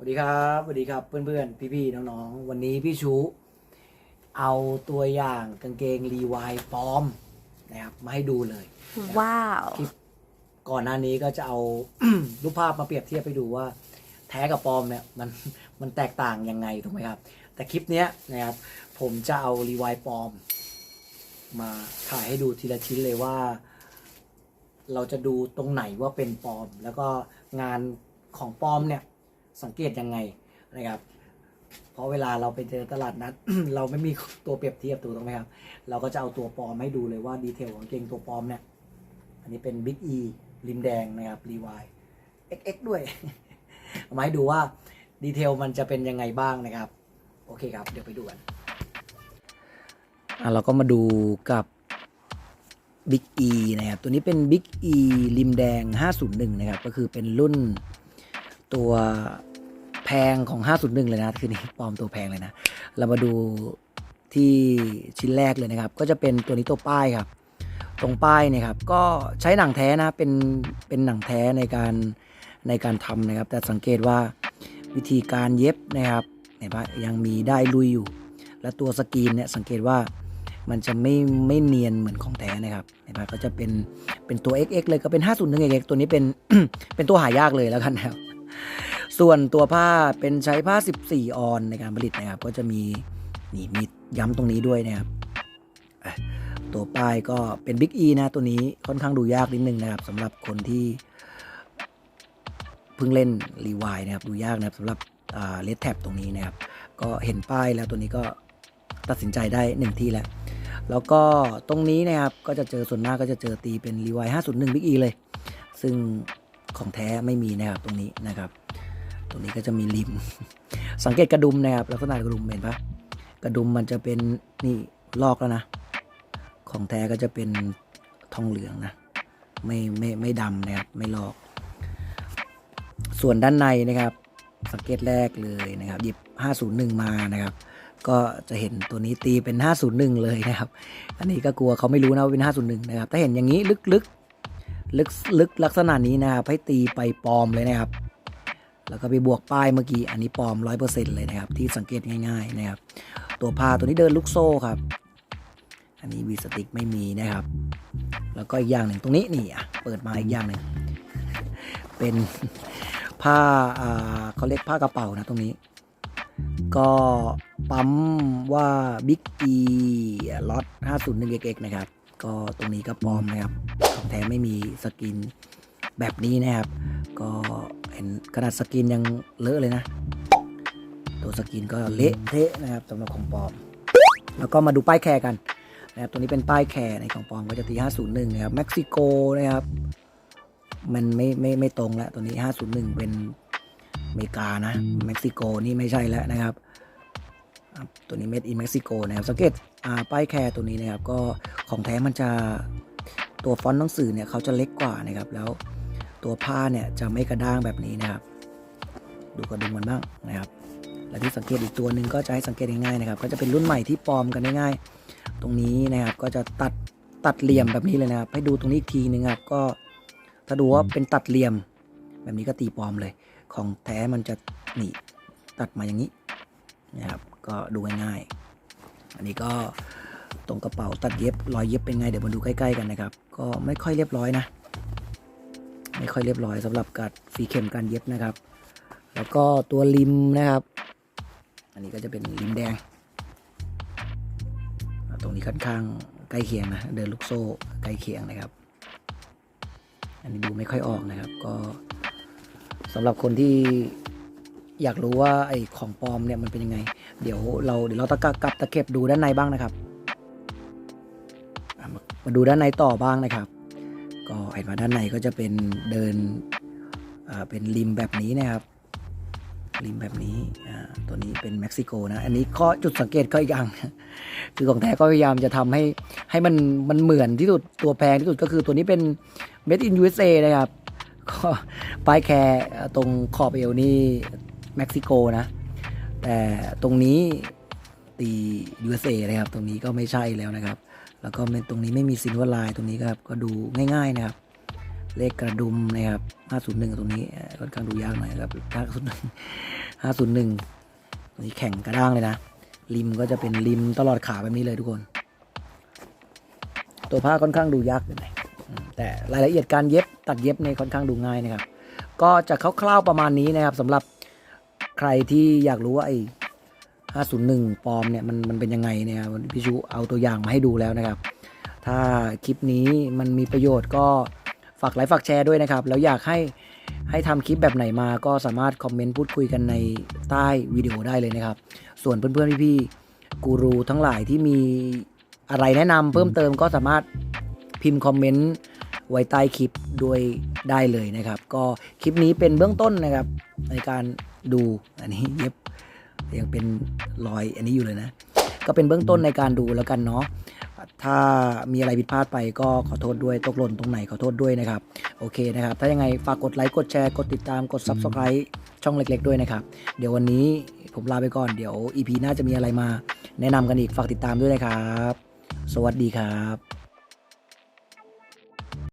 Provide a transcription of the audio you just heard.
สวัสดีครับสวัสดีครับเพื่อนๆ พี่ๆ น้องๆ วันนี้พี่ชูเอาตัวอย่างกางเกงรีวายปลอมนะครับมาให้ดูเลยว้าวคลิปก่อนหน้านี้ก็จะเอา รูปภาพมาเปรียบเทียบไปดูว่า แท้กับปลอมเนี่ยมันมันแตกต่างยังไงถูกไหมครับ แต่คลิปเนี้ยนะครับผมจะเอารีวายปลอม มาถ่ายให้ดูทีละชิ้นเลยว่า เราจะดูตรงไหนว่าเป็นปลอม แล้วก็งานของปลอมเนี่ย สังเกตยังไงนะครับเพราะเวลาเราไปเจอตลาดนัด เราไม่มีตัวเปรียบเทียบถูกต้องไหมครับ เราก็จะเอาตัวปลอมให้ดูเลยว่าดีเทลของเกงตัวปลอมเนี่ยอันนี้เป็น Big E ริมแดงนะครับรีวาย XX ด้วยเอามาให้ดูว่าดีเทลมันจะเป็นยังไงบ้างนะครับ โอเคครับ เดี๋ยวไปดูกันอะเราก็มาดูกับ Big E นะครับ ตัวนี้เป็น Big E ริมแดง 501 นะครับ ก็คือเป็นรุ่นตัว แพงของ 501 เลยนะคือนี่ปลอมตัวแพงเลยนะ เรามาดูที่ชิ้นแรกเลยนะครับ ก็จะเป็นตัวนี้ตัวป้ายครับ ตรงป้ายเนี่ยครับ ก็ใช้หนังแท้นะเป็นเป็นหนังแท้ในการในการทำนะครับ แต่สังเกตว่าวิธีการเย็บนะครับเห็นปะยังมีได้ลุยอยู่ และตัวสกรีนเนี่ยสังเกตว่ามันจะไม่ไม่เนียนเหมือนของแท้นะครับเห็นปะก็จะเป็นเป็นตัว XX เลยก็เป็น 501 XX ตัวนี้เป็นเป็นตัวหายากเลยแล้วกันนะครับ ส่วนตัวผ้าเป็นใช้ผ้า 14 ออนในการผลิตนะครับ ก็จะมีนี่มีย้ำตรงนี้ด้วยนะครับตัวป้ายก็เป็น Big E นะตัวนี้ค่อนข้างดูยากนิดนึงนะครับสำหรับคนที่เพิ่งเล่นรีวายนะครับดูยากนะครับสำหรับเลดแท็บตรงนี้นะครับ ก็เห็นป้ายแล้วตัวนี้ก็ตัดสินใจได้หนึ่งที่แล้ว แล้วก็ตรงนี้นะครับก็จะเจอส่วนมากก็จะเจอตีเป็นรีวาย501 Big E เลย ซึ่งของแท้ไม่มีนะครับตรงนี้นะครับ ตรงนี้ก็จะมีริม สังเกตกระดุมนะครับลักษณะกระดุมเห็นปะกระดุมมันจะเป็นนี่ลอกแล้วนะ ของแท้ก็จะเป็นทองเหลืองนะ ไม่ไม่ไม่ดำนะครับไม่ลอก ส่วนด้านในนะครับ สังเกตแรกเลยนะครับหยิบ 501 มานะครับ ก็จะเห็นตัวนี้ตีเป็น 501 เลยนะครับ อันนี้ก็กลัวเขาไม่รู้นะว่าเป็น 501 นะครับถ้าเห็นอย่างนี้ลึกลึกลึกลึกลักษณะนี้นะครับให้ตีไปปลอมเลยนะครับ แล้วก็ไปบวกป้ายเมื่อกี้ อันนี้ปลอม 100%เลยนะครับ ที่สังเกตง่ายๆนะครับ ตัวผ้าตัวนี้เดินลูกโซ่ครับ อันนี้วีสติกไม่มีนะครับ แล้วก็อีกอย่างหนึ่งตรงนี้นี่อะเปิดมาอีกอย่างหนึ่งเป็นผ้าอ่าเขาเรียกผ้ากระเป๋านะตรงนี้ ก็ปั๊มว่า Big E ล็อต501 XX นะครับ ก็ตรงนี้ก็ปลอมนะครับของแท้ไม่มีสกินแบบนี้นะครับ ก็ เห็นขนาดสกินยังเลอะเลยนะ ตัวสกินก็เละเทะนะครับสำหรับของปลอม แล้วก็มาดูป้ายแคร์กันนะครับตัวนี้เป็นป้ายแคร์ในของปลอมก็จะตี501นะครับเม็กซิโกนะครับมันไม่ไม่ไม่ตรงแล้วตัวนี้ 501 เป็นอเมริกานะเม็กซิโกนี่ไม่ใช่แล้วนะครับ ตัวนี้ made in Mexico นะครับสังเกตอ่าป้ายแคร์ตัวนี้นะครับก็ของแท้มันจะตัวฟอนต์หนังสือเนี่ยเขาจะเล็กกว่านะครับแล้ว ตัวผ้าเนี่ยจะไม่กระด้างแบบนี้นะครับ ดูกระดุมมันบ้างนะครับ และที่สังเกตอีกตัวหนึ่งก็จะให้สังเกตง่ายๆนะครับ ก็จะเป็นรุ่นใหม่ที่ปลอมกันง่ายๆตรงนี้นะครับก็จะตัดตัดเหลี่ยมแบบนี้เลยนะครับ ให้ดูตรงนี้อีกทีนึงครับก็ถ้าดูว่าเป็นตัดเหลี่ยม แบบนี้ก็ตีปลอมเลย ของแท้มันจะนี่ตัดมาอย่างนี้นะครับ ก็ดูง่ายๆอันนี้ก็ตรงกระเป๋าตัดเย็บรอยเย็บเป็นไงเดี๋ยวมาดูใกล้ๆกันนะครับ ก็ไม่ค่อยเรียบร้อยนะ ไม่ค่อยเรียบร้อยสำหรับการฝีเข็มการเย็บนะครับ แล้วก็ตัวริมนะครับ อันนี้ก็จะเป็นริมแดง ตรงนี้ค่อนข้างใกล้เคียงนะเดินลูกโซ่ใกล้เคียงนะครับ อันนี้ดูไม่ค่อยออกนะครับ ก็สำหรับคนที่อยากรู้ว่าไอ้ของปลอมเนี่ยมันเป็นยังไง เดี๋ยวเราเดี๋ยวเราตะกลับตะเก็บดูด้านในบ้างนะครับ มาดูด้านในต่อบ้างนะครับ ก็เห็นว่าด้านในก็จะเป็นเดินเป็นริมแบบนี้นะครับริมแบบนี้ตัวนี้เป็นเม็กซิโกนะอันนี้ข้อจุดสังเกตก็อีกอย่างคือของแท้ก็พยายามจะทำให้ให้มันมันเหมือนที่สุดตัวแพงที่สุดก็คือตัวนี้เป็น made in USA นะครับก็ป้ายแคร์ตรงขอบเอวนี่เม็กซิโกนะ แต่ตรงนี้ตี USA นะครับ ตรงนี้ก็ไม่ใช่แล้วนะครับ แล้วก็ตรงนี้ไม่มีซินเวอร์ไลน์ตรงนี้ครับก็ดูง่ายๆนะครับ เลขกระดุมนะครับ 501 ตรงนี้ค่อนข้างดูยากหน่อยครับ501 501ตรงนี่แข็งกระด้างเลยนะ ริมก็จะเป็นริมตลอดขาแบบนี้เลยทุกคน ตัวผ้าค่อนข้างดูยากหน่อยแต่รายละเอียดการเย็บตัดเย็บในค่อนข้างดูง่ายนะครับ ก็จะคร่าวๆประมาณนี้นะครับสำหรับใครที่อยากรู้ว่าไอ้ 501 ปลอมเนี่ยมันมันเป็นยังไงเนี่ยพี่ชูเอาตัวอย่างมาให้ดูแล้วนะครับ ถ้าคลิปนี้มันมีประโยชน์ก็ฝากไลค์ฝากแชร์ด้วยนะครับ แล้วอยากให้ให้ทำคลิปแบบไหนมาก็สามารถคอมเมนต์พูดคุยกันในใต้วิดีโอได้เลยนะครับ ส่วนเพื่อนๆพี่ๆกูรูทั้งหลายที่มีอะไรแนะนำเพิ่มเติมก็สามารถพิมพ์คอมเมนต์ไว้ใต้คลิปด้วยได้เลยนะครับ ก็คลิปนี้เป็นเบื้องต้นนะครับในการดูอันนี้เย็บ ยังเป็นรอยอันนี้อยู่เลยนะ ก็เป็นเบื้องต้นในการดูแล้วกันเนาะถ้ามีอะไรผิดพลาดไปก็ขอโทษด้วยตกหล่นตรงไหนขอโทษด้วยนะครับ โอเคนะครับ ถ้ายังไงฝากกดไลค์กดแชร์กดติดตามกด Subscribe ช่องเล็ก ๆ ด้วยนะครับ เดี๋ยววันนี้ผมลาไปก่อนเดี๋ยว EP หน้าจะมีอะไรมา แนะนำกันอีกฝากติดตามด้วยนะครับ สวัสดีครับ